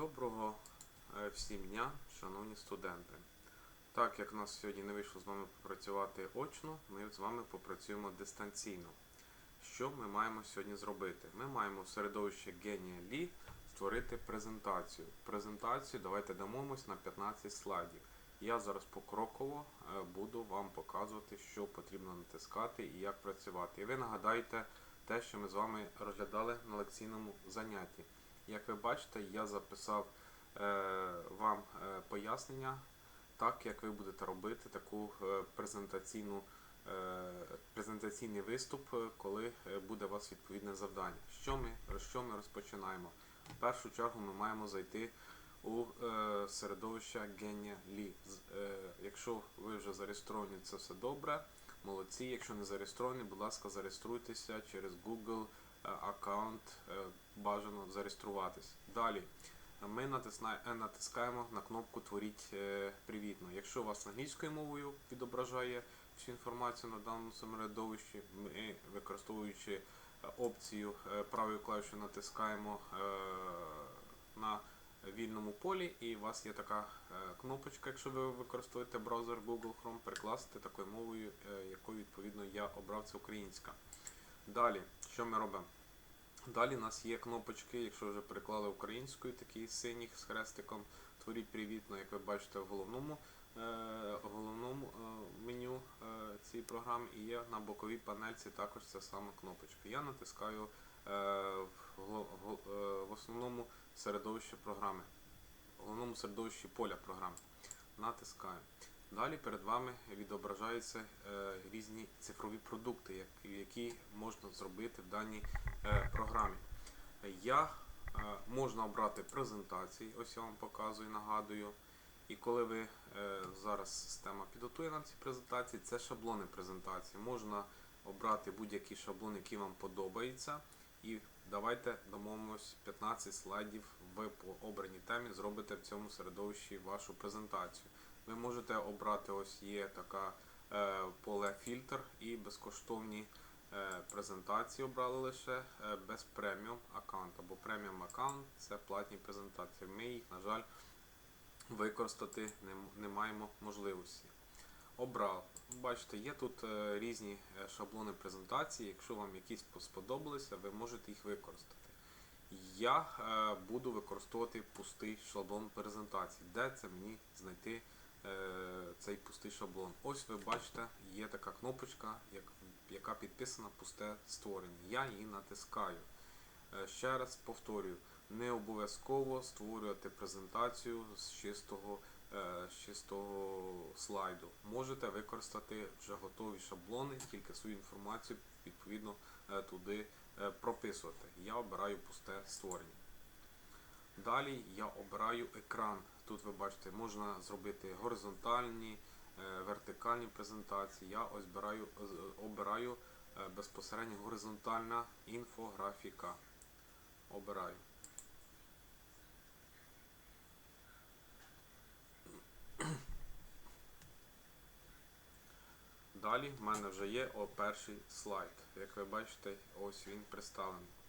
Доброго е, всім дня, шановні студенти. Так як нас сьогодні не вийшло з вами попрацювати очно, ми з вами попрацюємо дистанційно. Що ми маємо сьогодні зробити? Ми маємо в середовищі Genia Lee створити презентацію. Презентацію давайте дамомось на 15 слайдів. Я зараз покроково е, буду вам показувати, що потрібно натискати і як працювати. І ви нагадаєте те, що ми з вами розглядали на лекційному занятті. Як ви бачите, я записав е, вам е, пояснення, так як ви будете робити таку е, презентаційну, презентаційний виступ, коли буде у вас відповідне завдання. Що ми, що ми розпочинаємо? В першу чергу ми маємо зайти у середовище Genia. Е, якщо ви вже зареєстровані, це все добре. Молодці. Якщо не зареєстровані, будь ласка, зареєструйтеся через Google аккаунт. е, Бажано зареєструватись. Далі ми е, натискаємо на кнопку Творіть е, привітно. Якщо у вас англійською мовою відображає всю інформацію на даному середовищі, ми використовуючи е, опцію е, правою клавішою натискаємо е, на вільному полі, і у вас є така е, кнопочка, якщо ви використовуєте браузер Google Chrome, перекласти такою мовою, е, якою відповідно я обрав це українська. Далі, що ми робимо? Далі у нас є кнопочки, якщо вже переклали українською, такі синіх з хрестиком. Творіть привітно, як ви бачите в головному, е, головному е, меню е, цієї програми і є на боковій панельці також ця сама кнопочка. Я натискаю е, в, гл- е, в основному середовищі програми, в головному середовищі поля програми. Натискаю. Далі перед вами відображаються е, різні цифрові продукти, як- які можна зробити в даній е, програмі. Я е, можна обрати презентації, ось я вам показую, нагадую. І коли ви зараз система підготує нам ці презентації, це шаблони презентації. Можна обрати будь-який шаблон, який вам подобається. І давайте домовимось 15 слайдів ви по обраній темі зробите в цьому середовищі вашу презентацію. Ви можете обрати, ось є така е, поле фільтр і безкоштовні е, презентації обрали лише е, без преміум аккаунт або преміум аккаунт це платні презентації. Ми їх, на жаль, використати не, маємо можливості. Обрав. Бачите, є тут різні шаблони презентації. Якщо вам якісь сподобалися, ви можете їх використати. Я буду використовувати пустий шаблон презентації. Де це мені знайти цей пустий шаблон? Ось ви бачите, є така кнопочка, як, яка підписана пусте створення. Я її натискаю. Е, Ще раз повторюю, не обов'язково створювати презентацію з чистого, е, з чистого слайду. Можете використати вже готові шаблони, тільки свою інформацію відповідно е, туди е, прописувати. Я обираю пусте створення. Далі я обираю екран. Тут ви бачите, можна зробити горизонтальні, е, вертикальні презентації. Я ось обираю, обираю е, безпосередньо горизонтальна інфографіка. Обираю. Далі в мене вже є о, перший слайд. Як ви бачите, ось він представлений.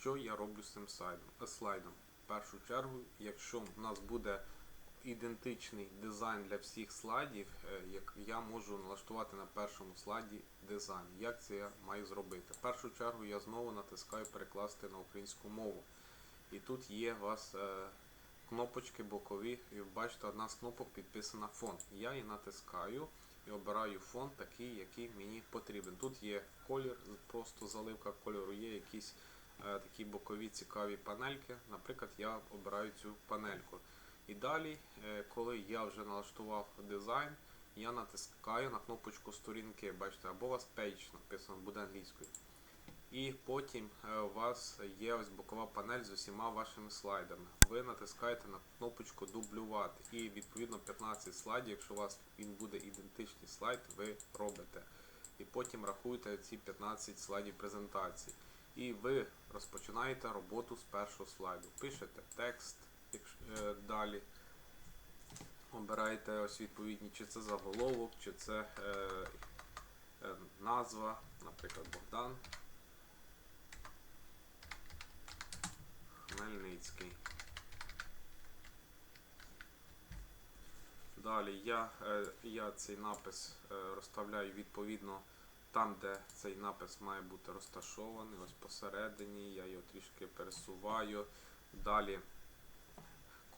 Що я роблю з цим слайдом? Е, слайдом? В першу чергу, якщо в нас буде ідентичний дизайн для всіх слайдів, е, як я можу налаштувати на першому слайді дизайн. Як це я маю зробити? В першу чергу я знову натискаю перекласти на українську мову. І тут є у вас е, кнопочки бокові, і бачите, одна з кнопок підписана фон. Я її натискаю і обираю фон такий, який мені потрібен. Тут є колір, просто заливка кольору, є якісь такі бокові цікаві панельки. Наприклад, я обираю цю панельку. І далі, е, коли я вже налаштував дизайн, я натискаю на кнопочку сторінки, бачите, або у вас page написано буде англійською. І потім е, у вас є ось бокова панель з усіма вашими слайдами. Ви натискаєте на кнопочку дублювати. І відповідно 15 слайдів, якщо у вас він буде ідентичний слайд, ви робите. І потім рахуєте ці 15 слайдів презентації. І ви розпочинаєте роботу з першого слайду. Пишете текст е, далі. Обираєте ось відповідні, чи це заголовок, чи це е, е, назва, наприклад, Богдан. Хмельницький. Далі я, е, я цей напис е, розставляю відповідно там, де цей напис має бути розташований. Ось посередині, я його трішки пересуваю. Далі,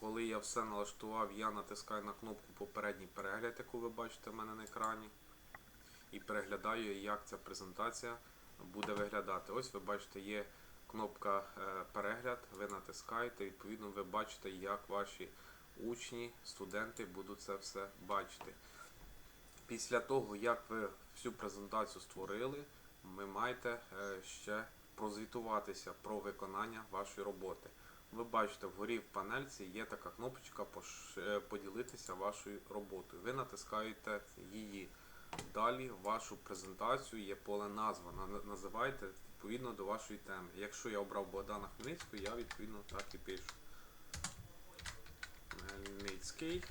коли я все налаштував, я натискаю на кнопку попередній перегляд, яку ви бачите в мене на екрані. І переглядаю, як ця презентація буде виглядати. Ось ви бачите, є кнопка е, перегляд, ви натискаєте, відповідно, ви бачите, як ваші учні, студенти будуть це все бачити. Після того, як ви всю презентацію створили, ви маєте е, ще прозвітуватися про виконання вашої роботи. Ви бачите, вгорі в панельці є така кнопочка е, поділитися вашою роботою. Ви натискаєте її. Далі вашу презентацію є поле назва. Називайте відповідно до вашої теми. Якщо я обрав Богдана Хмельницького, я відповідно так і пишу. Хмельницький.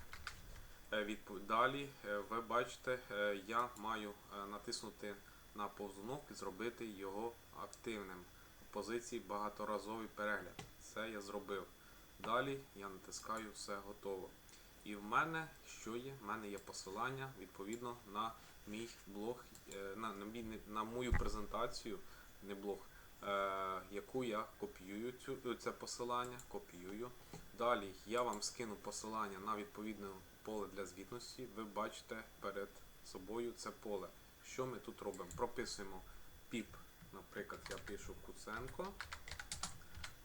Е, відпо- Далі е, ви бачите, е, я маю натиснути на повзунок і зробити його активним в позиції багаторазовий перегляд. Це я зробив. Далі я натискаю все готово. І в мене що є? В мене є посилання відповідно на мій блог, на, на, на мою презентацію, не блог, е, яку я копіюю цю, це посилання, копіюю. Далі я вам скину посилання на відповідне поле для звітності. Ви бачите перед собою це поле. Що ми тут робимо? Прописуємо піп. Наприклад, я пишу Куценко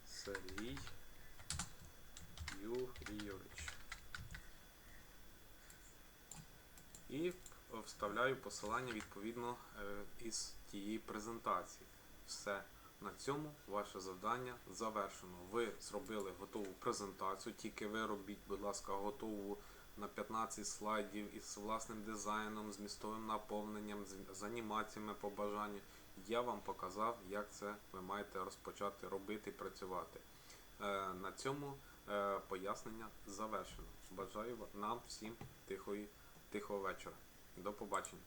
Сергій Юрійович. І вставляю посилання відповідно е, із тієї презентації. Все. На цьому ваше завдання завершено. Ви зробили готову презентацію, тільки ви робіть, будь ласка, готову на 15 слайдів із власним дизайном, змістовим наповненням, з, з анімаціями по бажанню. Я вам показав, як це ви маєте розпочати робити і працювати. Е, на цьому е, пояснення завершено. Бажаю нам всім тихої, тихого вечора. До побачення.